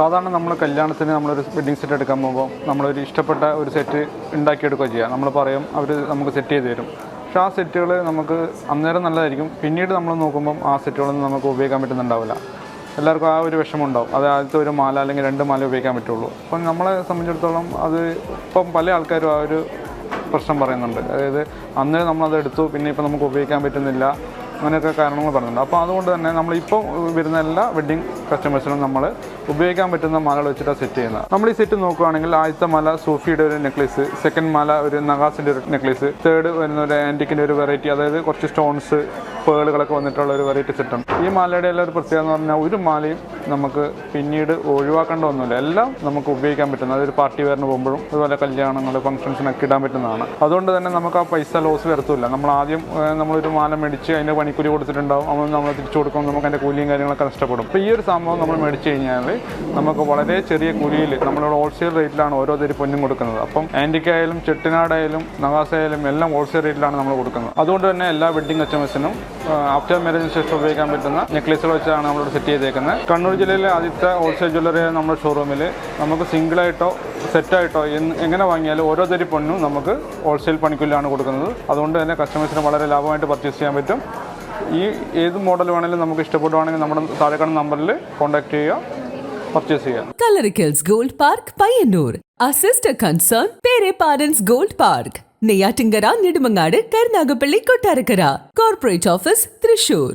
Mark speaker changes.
Speaker 1: സാധാരണ നമ്മൾ കല്യാണത്തിന് നമ്മളൊരു വെഡ്ഡിങ് സെറ്റ് എടുക്കാൻ പോകുമ്പോൾ നമ്മളൊരു ഇഷ്ടപ്പെട്ട ഒരു സെറ്റ് ഉണ്ടാക്കിയെടുക്കുക ചെയ്യുക നമ്മൾ പറയും അവർ നമുക്ക് സെറ്റ് ചെയ്ത് തരും. പക്ഷേ ആ സെറ്റുകൾ നമുക്ക് അന്നേരം നല്ലതായിരിക്കും. പിന്നീട് നമ്മൾ നോക്കുമ്പം ആ സെറ്റുകളൊന്നും നമുക്ക് ഉപയോഗിക്കാൻ പറ്റുന്നുണ്ടാവില്ല. എല്ലാവർക്കും ആ ഒരു വിഷമം ഉണ്ടാവും അത് ആദ്യത്തെ ഒരു മാല അല്ലെങ്കിൽ രണ്ട് മാല ഉപയോഗിക്കാൻ പറ്റുള്ളൂ. അപ്പം നമ്മളെ സംബന്ധിച്ചിടത്തോളം അത് ഇപ്പം പല ആൾക്കാരും ആ ഒരു പ്രശ്നം പറയുന്നുണ്ട്. അതായത് അന്നേരം നമ്മളത് എടുത്തു പിന്നെ ഇപ്പം നമുക്ക് ഉപയോഗിക്കാൻ പറ്റുന്നില്ല. അങ്ങനെയൊക്കെ കാരണങ്ങൾ പറയുന്നുണ്ട് അപ്പോൾ അതുകൊണ്ട് തന്നെ നമ്മളിപ്പോൾ വരുന്ന എല്ലാ വെഡ്ഡിങ് കസ്റ്റമേഴ്സിനും നമ്മൾ ഉപയോഗിക്കാൻ പറ്റുന്ന മാലകൾ വെച്ചിട്ടാണ് സെറ്റ് ചെയ്യുന്നത്. നമ്മൾ ഈ സെറ്റ് നോക്കുകയാണെങ്കിൽ ആദ്യത്തെ മാല സൂഫിയുടെ ഒരു നെക്ലേസ് സെക്കൻഡ് മാല ഒരു നഗാസിന്റെ ഒരു നെക്ലേസ് തേർഡ് വരുന്ന ഒരു ആന്റിക്കിന്റെ ഒരു വെറൈറ്റി അതായത് കുറച്ച് സ്റ്റോൺസ് പേളുകളൊക്കെ വന്നിട്ടുള്ള ഒരു വെറൈറ്റി സെറ്റാണ് ഈ മാലയുടെ എല്ലാ ഒരു പ്രത്യേകത എന്ന് പറഞ്ഞാൽ ഒരു മാലയും നമുക്ക് പിന്നീട് ഒഴിവാക്കേണ്ട ഒന്നുമില്ല. എല്ലാം നമുക്ക് ഉപയോഗിക്കാൻ പറ്റുന്ന അതൊരു പാർട്ടി വെയറിന് പോകുമ്പോഴും അതുപോലെ കല്യാണങ്ങൾ ഫംഗ്ഷൻസിനൊക്കെ ഇടാൻ പറ്റുന്നതാണ്. അതുകൊണ്ട് തന്നെ നമുക്ക് ആ പൈസ ലോസ് വരത്തില്ല. നമ്മൾ ആദ്യം നമ്മളൊരു മാല മേടിച്ച് അതിന്റെ പണിക്കൂലി കൊടുത്തിട്ടുണ്ടാവും. അവൻ നമ്മൾ തിരിച്ചു കൊടുക്കുമ്പോൾ നമുക്ക് അതിന്റെ കൂലിയും കാര്യങ്ങളൊക്കെ നഷ്ടപ്പെടും. അപ്പോൾ ഈ ഒരു സംഭവം നമ്മൾ മേടിച്ച് കഴിഞ്ഞാൽ നമുക്ക് വളരെ ചെറിയ കൂലിയിൽ നമ്മളിവിടെ ഹോൾസെയിൽ റേറ്റിലാണ് ഓരോ തരി പൊന്നും കൊടുക്കുന്നത്. അപ്പം ആന്റിക്കായാലും ചെട്ടിനാടായാലും നവാസായാലും എല്ലാം ഹോൾസെയിൽ റേറ്റിലാണ് നമ്മൾ കൊടുക്കുന്നത്. അതുകൊണ്ട് തന്നെ എല്ലാ വെഡ്ഡിങ് കസ്റ്റമേഴ്സിനും ആഫ്റ്റർ മാരേജിന് ശേഷം ഉപയോഗിക്കാൻ പറ്റുന്ന നെക്ലേസുകൾ വെച്ചാണ് നമ്മളിവിടെ സെറ്റ് ചെയ്തേക്കുന്നത്. കണ്ണൂർ ജില്ലയിലെ ആദ്യത്തെ ഹോൾസെയിൽ ജ്വല്ലറി നമ്മുടെ ഷോറൂമിൽ നമുക്ക് സിംഗിളായിട്ടോ സെറ്റായിട്ടോ എന്ന് എങ്ങനെ വാങ്ങിയാലും ഓരോ തരി പൊന്നും നമുക്ക് ഹോൾസെയിൽ പണിക്കൂലിയാണ് കൊടുക്കുന്നത്. അതുകൊണ്ട് തന്നെ കസ്റ്റമേഴ്സിന് വളരെ ലാഭമായിട്ട് പർച്ചേസ് ചെയ്യാൻ പറ്റും. ഈ ഏത് മോഡൽ വേണമെങ്കിലും നമുക്ക് ഇഷ്ടപ്പെടുവാണെങ്കിൽ നമ്മുടെ താഴെ കാണുന്ന നമ്പറിൽ കോൺടാക്ട് ചെയ്യുക പർച്ചേസ്
Speaker 2: ചെയ്യാം കലറിക്കൽസ് gold park Payyanur a sister concern പേരെ parents gold park. Neyyattinkara Nedumangad Karunagappally Kottarakkara corporate office Thrissur